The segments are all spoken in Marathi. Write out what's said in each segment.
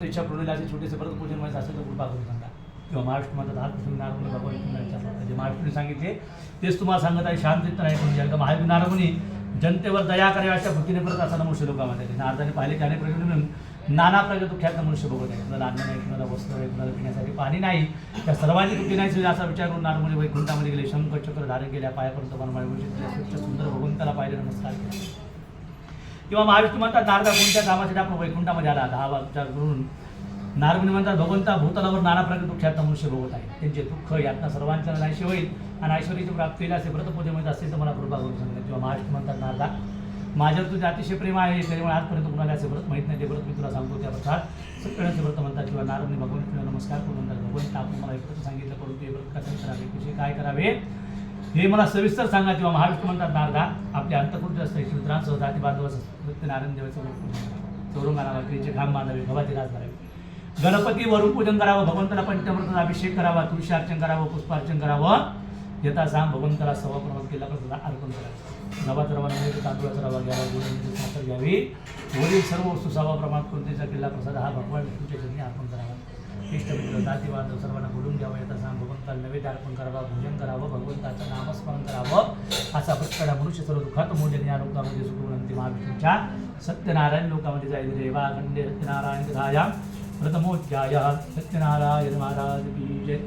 इच्छा पूर्ण असे छोटेसे परत पूजन व्हायचं असेल तर कृपा करून सांगा किंवा महाराष्ट्र म्हणतात हात प्रसंग नारमुनी भगवान विष्णूंना जे महाराष्ट्राने सांगितले तेच तुम्हाला सांगत आहे शांतीत नाही म्हणजे एकदा महावीर नारमुनी जनतेवर दया करावी अशा भक्तीने परत असा मनुष्य लोकांमध्ये. नारदाने पाहिले की अनेक प्रकार म्हणून नाना प्रकार दुःख्यात मनुष्य बघत आहे कुणाला अन्न नाही कुणाला वस्त्र आहे कुणाला पिण्यासाठी पाणी नाही. त्या सर्वांची कृती नाही असा विचार करून नारमुनी वैकुंठामध्ये गेले. शंख चक्र धारण केल्या पायापर्यंत मनमाळी स्वच्छ सुंदर भगवंताला पाहिले नमस्कार केला. किंवा महाविष्णू म्हणतात नारदा कोणत्या कामासाठी आपण वैकुंठामध्ये आला. दहा विचार करून नारमुनी म्हणतात भगवंता भूतलावर नाना प्रकार दुःख्यात मनुष्य भोगत आहे. त्यांचे दुःख यातना सर्वांच्या नाहीशी होईल. आणि ऐश्वर्याची प्राप्ती होईल असे व्रतपूजेमध्ये असेल तर मला कृपा करून सांगितलं किंवा महाविष्णू म्हणतात नारदा माझ्यावर तुझे अतिशय प्रेम आहे त्यामुळे आजपर्यंत कुणाला असे व्रत माहीत नाही. ते व्रत मी तुला सांगतो त्या प्रकार सगळ्यांचे व्रत म्हणतात किंवा नारदने भगवान नमस्कार करून म्हणतात भगवंत आपण मला एक व्रत सांगितलं परंतु हे व्रत कसे करावे? कसे काय करावे? हे मला सविस्तर सांगा. किंवा महाविष्णू म्हणतात नारदा आपले अंतकृती असते मित्रांसह जाती बांधव असतात. देवाचं व्रत पूजन चौरंग आणावा क्रीचे घाम बांधावे गव्हाचे राज करावे गणपती वरून पूजन करावं भगवंताला पंचमृताचा अभिषेक करावा तुळशी अर्चन करावं पुष्पार्चन करावं. यथा सांग भगवंताला सव्वा प्रमाण केला पण अर्पण करावं गव्हाचा रवा नव्हे तांदूळाचा रवा घ्यावा गोड साखर घ्यावी. वरील सर्व वस्तू सवा प्रमाण करून त्याचा केला प्रसाद हा भगवान विष्णूच्या चरणी अर्पण करावा. इष्टमित्र जाती सर्वांना बोलून घ्यावं येता सांग भगवंताला नैवेद्य अर्पण करावा भोजन करावं भगवंताचं नामस्मरण करावं असा प्रत्येक मनुष्य सर्व दुःखात मोजन या लोकांमध्ये सुखवंती महाविष्णूच्या सत्यनारायण लोकामध्ये जाईल. रेवा खंडे सत्यनारायण कथाया प्रथमोध्याय सत्यनारायण महाराज की जय.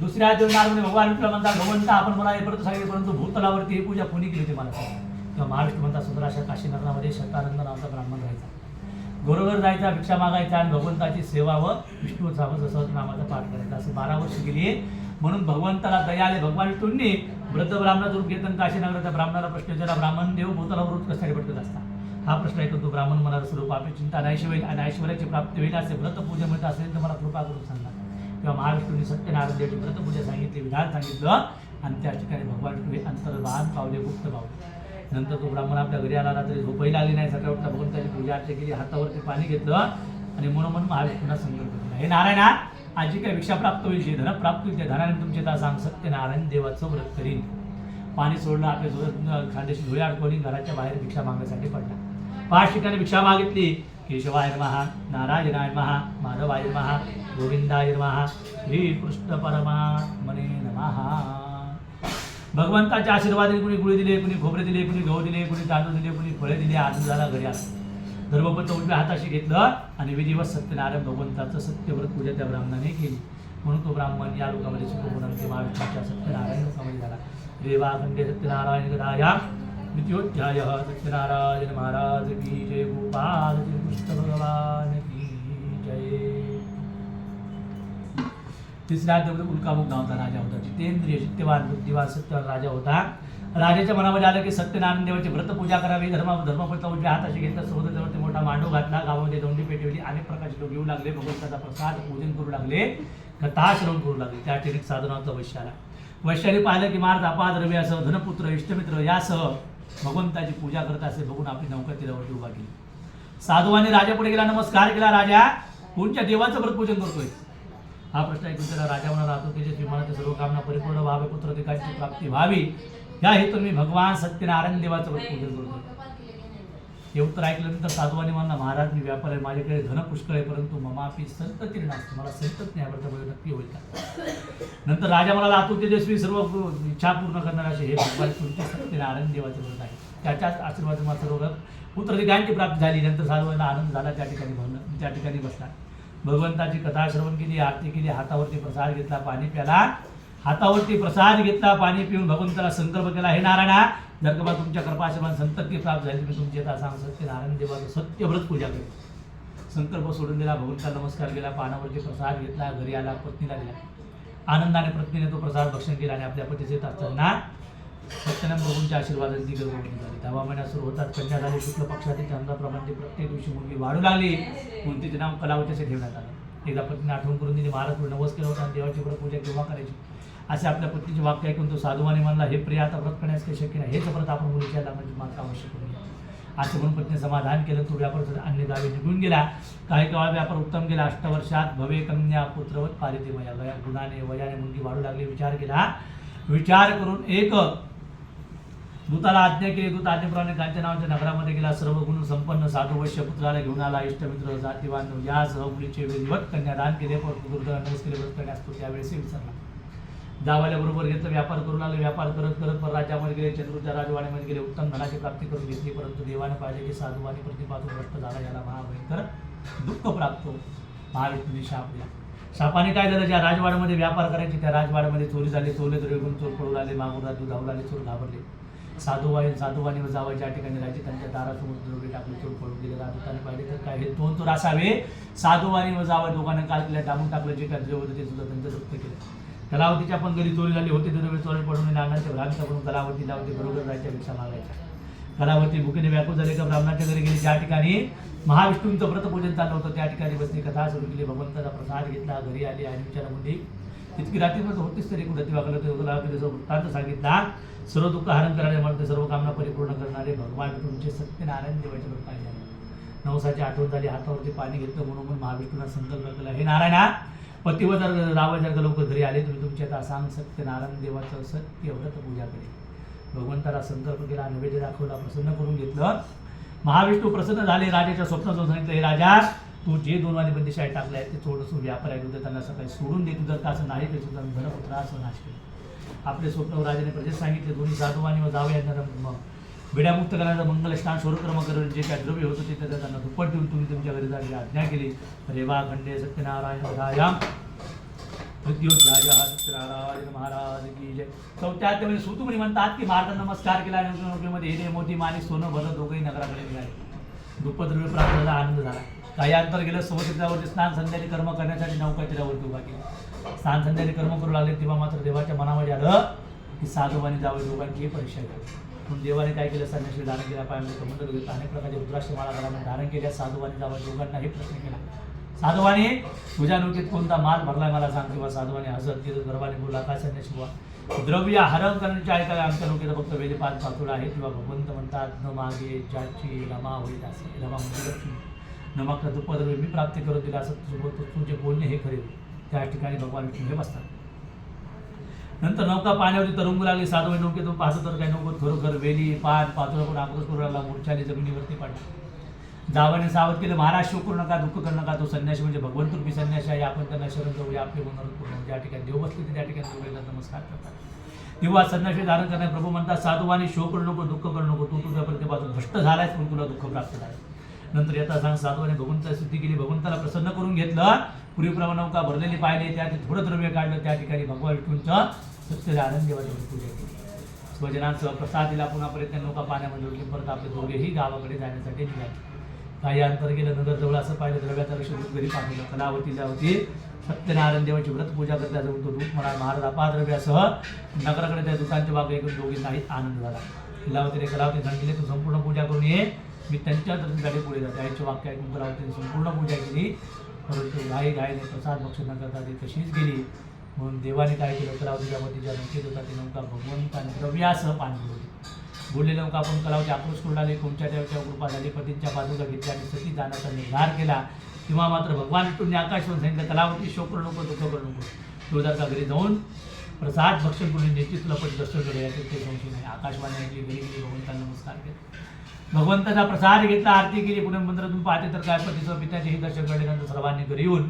दुसऱ्या जीवनामध्ये भगवान विठ्ठल म्हणतात भगवंत आपण मला हे परत सांगितले परंतु भूतलावरती ही पूजा कोणी केली होती मला किंवा महाविष्णू म्हणतात सुंदराशा काशीनगरामध्ये शतानंद नावाचा ब्राह्मण राहायचा. घरोघर जायचा भिक्षा मागायचा आणि भगवंताची सेवा व विष्णू सहज नामाचा पाठ करायचा. असं बारा वर्ष गेली म्हणून भगवंताला दया आले. भगवान विष्णूंनी वृद्ध ब्राह्मणाचं रूप घेतन काशी नगराच्या ब्राह्मणाला प्रश्न विचारला ब्राह्मण देव भूताला वृत्त कशासाठी पडत असता? हा प्रश्न ऐकून तो ब्राह्मण मला स्वरूप आपली चिंता नाहीशी होईल आणि ऐश्वर्याची प्राप्ती होईल असे व्रत पूजा असेल तर मला कृपा करून सांगा. किंवा महाविष्णूंनी सत्यनारायण देवाची व्रतपूजा सांगितली विधान सांगितलं आणि त्या ठिकाणी भगवान विष्णू हे अंतर्वाहन पावले गुप्त पावले. नंतर तो ब्राह्मण आपल्या घरी आला रात्री झोपही आली नाही. सकाळी उठला त्याची पूजा अर्चा केली हातावरती पाणी घेतलं आणि मनोमन महाविष्णूंना संकल्प केला हे नारायणा आजी काय भिक्षा प्राप्त होईल जे धन प्राप्त होईल त्या धनाने तुमचे दा सांग सत्य नारायण देवाचं व्रत करीन. पाणी सोडलं आपल्या जोरात खांद्याशी धुळे अडकवली घराच्या बाहेर भिक्षा मागण्यासाठी पडला. पाच ठिकाणी भिक्षा मागितली. केशवाय महा नारायणाय महा माधवाय महा गोविंदाय महा श्रीकृष्ण परमात्मने नमहा भगवंताच्या आशीर्वादाने कुणी गुळी दिले कुणी खोबरे दिले कुणी गहू दिले कुणी तांदूळ दिले कुणी फळे दिले आनंद झाला घरी आला. धर्मपत्र उजव्या हाताशी घेतलं आणि विधिवत सत्यनारायण भगवंताचं सत्यव्रत पूजा त्या ब्राह्मणाने केली. म्हणून तो ब्राह्मण या लोकांमध्ये सुखमुनांचे महाविष्णूच्या सत्यनारायण लोकांमध्ये झाला. देवा खंडे सत्यनारायण गदाया. द्वितीयोध्याय सत्यनारायण महाराज की जय गोपाल जय कृष्ण भगवान. तिसऱ्या देवता उल्कामुख नावाचा राजा होता. जितेंद्रिय सत्यवान बुद्धिवान सत्य राजा होता. राजाच्या मनामध्ये आलं की सत्यनारायण देवाची व्रत पूजा करावी धर्म धर्मपत्र उजव्या हाताशी घेतला. समुद्रावरती मोठा मांडव घातला. गावामध्ये दोंडी पेटवली अनेक प्रकारचे लोक येऊ लागले. भगवंताचा प्रसाद पूजन करू लागले. कथा श्रवण करू लागले. त्या ठिकाणी साधनाचा वैश्य आला वैश्याने पाहिलं की मार्ग अपाद रवी असं धनपुत्र इष्टमित्र यासह भगवंताची पूजा करत असे बघून आपली नौका तिरावरती उभा केली. साधूवाने राजा पुढे गेला. नमस्कार केला राजा. कोणत्या देवाचं व्रत पूजन करतोय? हा प्रश्न ऐकून त्याला राजा म्हणा राहतो त्याच्या विमानाच्या सर्व कामना परिपूर्ण व्हावे पुत्रधिकाची प्राप्ती व्हावी. या हेतून मी भगवान सत्यनारायण देवाचं व्रत पूजन करतो हे उत्तर ऐकल्यानंतर साधवानी म्हणला महाराज मी व्यापार आहे. माझ्याकडे धन पुष्कळ आहे परंतु ममापी संतती नसते मला संतत नाही याबद्दल नक्की होईल का? नंतर राजा मला आतू तेजस्वी सर्व इच्छा पूर्ण करणार असे हे भगवान तुमचे सत्यनारायण देवाचे व्रत आहे त्याच्याच आशीर्वाद मला सर्व पुत्रधिकांची प्राप्ती झाली. नंतर साधवांना आनंद झाला. त्या ठिकाणी भरणं त्या ठिकाणी बसला. भगवंताची कथा श्रवण केली आरती केली हातावरती प्रसाद घेतला पाणी प्याला. हातावरती प्रसाद घेतला पाणी पिऊन भगवंताला संकल्प केला हे नारायणा जर का तुमच्या कृपाशीर्वाद संतती प्राप्त झाली तुम्ही तुमची आता सांग सत्यनारायण देवाचं सत्यव्रत पूजा केली संकल्प सोडून दिला भगवंताला नमस्कार केला पानावरती प्रसाद घेतला घरी आला पत्नीला दिला. आनंदाने पत्नीने तो प्रसाद भक्षण केला आणि आपल्या पतीचे येत असताना सत्यनारायण प्रभूंच्या आशीर्वादाने ती गर्भवती झाली. दहा महिना सुरू होतात कन्या झाली शुक्ल पक्षातील चंद्राप्रमाणे प्रत्येक दिवशी मुलगी वाढू लागली. म्हणून तिचे नाव कलावती असे ठेवण्यात आलं. एकदा पत्नीने आठवण करून तिने महाराज नवस केला होता आणि देवाची पुढे पूजा केव्हा करायची? असे आपल्या पत्नीचे वाक्य ऐकून तो साधुवाने म्हणला हे प्रिय आता व्रत करण्यास काही शक्य नाही. हेच व्रत आपण मुलीच्या लग्नाची मात्र आवश्यक नाही असं म्हणून पत्नी समाधान केलं. तो व्यापार अन्य गावे निघून गेला. काही काळ व्यापार उत्तम गेला. अष्टवर्षात भवे कन्या पुत्रवत पारिते वया वया गुणाने वयाने मुलगी वाढू लागली. विचार केला. विचार करून एक दूताला आज्ञा केली दूत आज्ञेप्रमाणे त्यांच्या नावाच्या नगरामध्ये गेला. सर्व गुण संपन्न साधू वैश्य पुत्राला घेऊन आला. इष्टमित्र जाती बांधव यासह मुलीचे विधिवत कन्यादान केले. परंतु दुर्गा केले व्रत करण्यास तो त्यावेळेस विसरला. जावाल्या बरोबर घेतलं व्यापार करून आले. व्यापार करत करत परराज्यामध्ये गेले. चंद्रूच्या राजवाड्यामध्ये गेले. उत्तम धनाची प्राप्ती करून घेतली. परंतु देवाने पाहिजे की साधू आणि प्रतिपादून भ्रष्ट झाला. याला महाभयंकर दुःख प्राप्त महाविष्णूने शाप दिला. शापाने काय झालं? ज्या राजवाड्यामध्ये व्यापार करायचे त्या राजवाड्यामध्ये चोरी झाली. चोरले तर वेगून चोर पळू लागले. मागून राजू धावू लागले चोर घाबरले. साधूबाई साधूबाई व जावं ज्या ठिकाणी राहायचे त्यांच्या दारासमोर दरोडे टाकले चोर पडून गेले राजूताने पाहिले तर काय हे दोन चोर असावे. साधूबाई व जावं दोघांना काल केल्या दाबून टाकलं जे काय द्रव्य होतं ते सुद्धा त्यांचं जप्त केलं. कलावतीच्या पण घरी चोरी झाली होती तर चोरी पडून नानांच्या भ्रांत करून कलावती लावती बरोबर राहायच्या भिक्षा मागायच्या. कलावती भुकेने व्याकुळ झाले का ब्राह्मणाच्या घरी गेली. ज्या ठिकाणी महाविष्णूंचं व्रतपूजन चाललं होतं त्या ठिकाणी बसली कथा सुरू केली भगवंताचा प्रसाद घेतला घरी आली आणि विचारामध्ये इतकी रात्रीपर्यंत होतीच तरी कुठं वागलं ते कलावती वृत्तांत सांगितला. सर्व दुःख हरण करणारे म्हणते सर्व कामना परिपूर्ण करणारे भगवान तुमचे सत्यनारायण देवाचे व्रत पाहिजे नवसाची आठवण झाली हातावरती पाणी घेतलं म्हणून मग महाविष्णूंना संकल्प केला हे नारायणा पतीवर जर रावण जर का लोक घरी आले तुम्ही तुमच्या आता सांग सत्यनारायण देवाचं सत्य व्रत पूजा करेल. भगवंताला संकल्प केला नैवेद्य दाखवला प्रसन्न करून घेतलं. महाविष्णू प्रसन्न झाले राजाच्या स्वप्न सांगितलं हे राजा तू जे दोन वाले बंदी शाळेत टाकले आहेत ते थोडंसं व्यापार आहे तुझं त्यांना सकाळी सोडून दे तू जर का असं नाही तर तुझा धनपुत्रासं नाश केलं. आपले स्वप्न राजाने प्रजेत सांगितले. दोन्ही साधुवानी मग जावे यांना मग विड्यामुक्त करण्याचं मंगल स्नान स्वरूक्रम करून जे काय द्रव्य होतं ते त्यांना दुप्पट देऊन तुम्ही तुमच्या घरी जायची आज्ञा केली. रेवा खंडे सत्यनारायण राजा सत्यनारायण महाराज की जय. चौथ्या अध्यायामध्ये म्हणतात की महाराज नमस्कार केला आणि नोकरीमध्ये हिरे मोती सोनं भरत दोघंही नगराकडे निघाले दुप्पद्रव्य प्राप्त आनंद झाला. काही अंतर गेलं समुद्रावरती स्नान संध्याची कर्म करण्यासाठी नौका तीरावरती उभा केली. स्नान संध्याने कर्म करू लागले तेव्हा मात्र देवाच्या मनामध्ये आलं की साधुवानी जावं दोघांची हे परीक्षा घ्यावी म्हणून देवाने काय केलं? संन्याशी धारण केला पायामध्ये कमंडल घेतला अनेक प्रकारचे रुद्राक्षमाळा घरामध्ये धारण केल्या. साधुवानी जावं दोघांनाही प्रश्न केला. साधवाने तुझ्या नोकीत कोणता माल भरलाय? मला सांग. किंवा साधवाने हजर तिथं गर्भाने बोला काय संन्याशी बुवा? द्रव्य हरण करण्याचे ऐकायला आमच्या नोकीत फक्त वेळे पाच आहे. किंवा भगवंत म्हणतात न मागे ज्याची रमा होईल असे. रमा म्हणजे लक्ष्मी. न दुपद्रव्य मी प्राप्त करून दिला असं तुझं बोलतो. बोलणे हे खरे. त्या ठिकाणी भगवान विष्णू हे बसतात. नंतर नौका पाण्यावरती तरंगू लागली. साधू नौकेतून पाहतो तर काही नौकत खरोखर वेली पान पातोळा पण आकृत करू लागला मोर्चाने जमिनीवरती पडला. जावाने सावध केलं. महाराज शोक करू नका दुःख करू नका. तो संन्यासी म्हणजे भगवंत रूपी संन्यासी आहे. आपण त्यांना शरण जाऊया आपले मनोरथ पूर्ण ज्या ठिकाणी देव बसले ते त्या ठिकाणी देवाला नमस्कार करतात. तेव्हा संन्यासी धारण करणारे प्रभू म्हणतात साधुवाने शोक करू नको दुःख करू नको. तू तुझ्या प्रतिपासून भ्रष्ट झालायस म्हणून तुला दुःख प्राप्त झालं नंतर येता सांग साधूने भगवंताची सिद्धी केली. भगवंताला प्रसन्न करून घेतलं. पूर्वीप्रमाणे नौका भरलेली पाहिली. त्यात थोडं द्रव्य काढलं. त्या ठिकाणी भगवान विष्णूंचं सत्य आनंद देवाची पूजा केली. स्वजनांसह प्रसाद दिला. पुन्हा पर्यंत त्या नौका पाण्यामध्ये उठली परत आपले दोघेही गावाकडे जाण्यासाठी निघाले. काही अंतर गेलं नगरजवळ असं पाहिलं द्रव्याचा लक्ष घरी पाठवलं. कलावती होती सत्यनारायण देवाची व्रत पूजा करता जाऊन तो दूत म्हणा महाराज अपाद्रव्यासह नगराकडे त्या दुकानच्या बाग ऐकून दोघींनाही आनंद झाला. कलावतीने कलावती सांगितले तू संपूर्ण पूजा करून ये मी त्यांच्या दर्शनासाठी पुढे जाते. आईचे वाक्य ऐकून कलावतीने संपूर्ण पूजा केली परंतु गाई गायीने प्रसाद भक्षण न करता ती तशीच गेली. म्हणून देवाने काय केलं कलावतीच्या वतीच्या नौकेत होता ती नौका भगवंत द्रव्यासह पाणी होती बोलले नौका आपण कलावती आक्रोश करून आले कोणत्या देवाच्या कृपा झाली पतींच्या बाजूला घेतल्या आणि सती जाण्याचा निर्धार केला. किंवा मात्र भगवान विष्णूंनी आकाशवर सांगितलं कलावती शोक करू नको दुःख करू नको. तो घरी जाऊन प्रसाद भक्षण करून निश्चित तुला पण दर्शन करू याचे ते संशय नाही आकाशवाणी ऐकली घरी गेली भगवंतांना नमस्कार केला. भगवंताचा प्रसाद घेतला आरती केली पुणे मंदिरातून पाहते तर काय पतीचं पित्याचेही दर्शन नंतर सर्वांनी घरी येऊन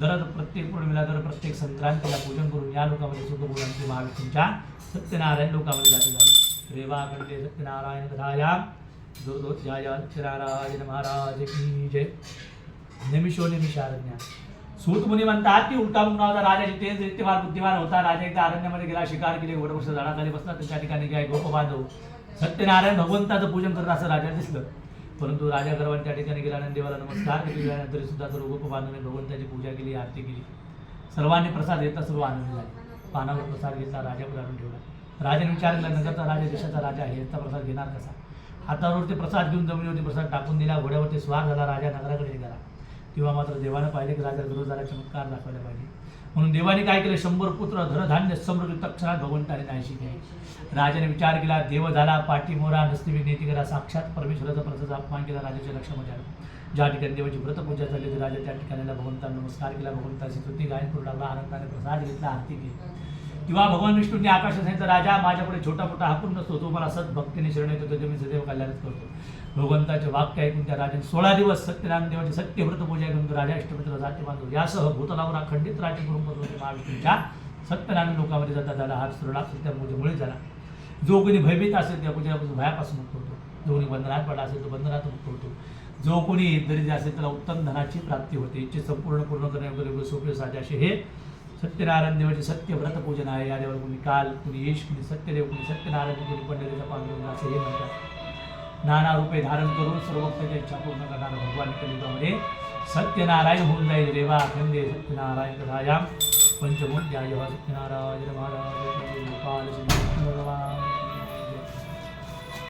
दर प्रत्येक पौर्णिमेला दर प्रत्येक संक्रांतीला पूजन करून या लोकांमध्ये सुखमुलांची महाविष्णूंच्या सत्यनारायण लोकांमध्ये जाती. झाली रेवा सत्यनारायण कथाया दुर्दोध्याय सत्यनारायण महाराज की जय। निमिषो निमिषारण्या। सूत मुनी म्हणतात की उलटा मुंगावचा राजा जिथे रीतिवान बुद्धिमान होता. राजा एकदा अरण्यामध्ये गेला शिकार केली वडवृक्ष झाडाखाली बसला. तर त्या ठिकाणी काय गोप बांधव? सत्यनारायण भगवंताचं पूजन करत असं राजा दिसलं. परंतु राजा गर्वान त्या ठिकाणी गेला. आणि देवाला नमस्कार केल्यानंतर सुद्धा सर्व गोप बांधवाने भगवंताची पूजा केली आरती केली. सर्वांनी प्रसाद येता सर्व आनंद झाले. पानावर प्रसाद घेतला राजापुढे आणून ठेवला. राजाने विचार केला नगरचा राजा देशाचा राजा आहे याचा प्रसाद घेणार कसा? हातावरती प्रसाद घेऊन जमिनीवरती प्रसाद टाकून दिला. घोड्यावरती स्वार झाला. राजा नगराकडे निघाला. तेव्हा मात्र देवानं पाहिले की राजा गरज झाला चमत्कार दाखवायला पाहिजे. म्हणून देवाने काय केलं? शंभर पुत्र धनधान्य समृद्ध तक्षणात भगवंताने नाहीशी घ्यायची. राजाने विचार केला देव झाला पाठीमोरा नसती विज्ञेती करा साक्षात परमेश्वराचा प्रसाद अपमान केला राजाच्या लक्षामध्ये आलं. ज्या ठिकाणी देवाची व्रतपूजा झाली होती राजा त्या ठिकाणी भगवंतांना नमस्कार केला. भगवंताची स्तुती गायन करू लागला आनंदाने प्रसाद घेतला आरती केली. किंवा भगवान विष्णूंनी आकाशात सांगितलं राजा माझ्याकडे छोटा मोठा हाकून नसतो तो मला सद्भक्तीने भक्तीने शरण येतो त्याच्या मी सदैव कल्याणच करतो. भगवंताचे वाक्य ऐकून त्या राजाने सोळा दिवस सत्यनारायण देवाची सत्यव्रत पूजा करून राजा इष्टमित्र जाती बांधव. यासह भूतलावर अखंडित राज्य करून बनवले महाविष्णूंच्या सत्यनारायण लोकांमध्ये जाता झाला हा सुरळा त्या पूजेमुळे झाला. जो कोणी भयभीत असेल त्या पूजेपासून भयापासून मुक्त होतो. जो कोणी बंधनात पडला असेल तो बंधनात मुक्त होतो. जो कोणी दरिद्र असेल त्याला उत्तम धनाची प्राप्ती होते. इच्छे संपूर्ण पूर्ण करण्यामध्ये सोपे साधे असे हे सत्यनारायण देवाचे सत्य व्रत पूजन आहे. या देवाला कोणी काल कोणी येश कोणी सत्यदेव कोणी सत्यनारायण कोणी पंढरीचा पांडुरंग असे हे म्हणतात. नाना रूपे धारण करून सर्व भक्तांच्या इच्छा पूर्ण करणारा भगवान कलियुगामध्ये सत्यनारायण होऊन जाईल रेवा खंदे सत्यनारायण कथायाम पंचमोध्याय सत्यनारायण महाराज गोपाल.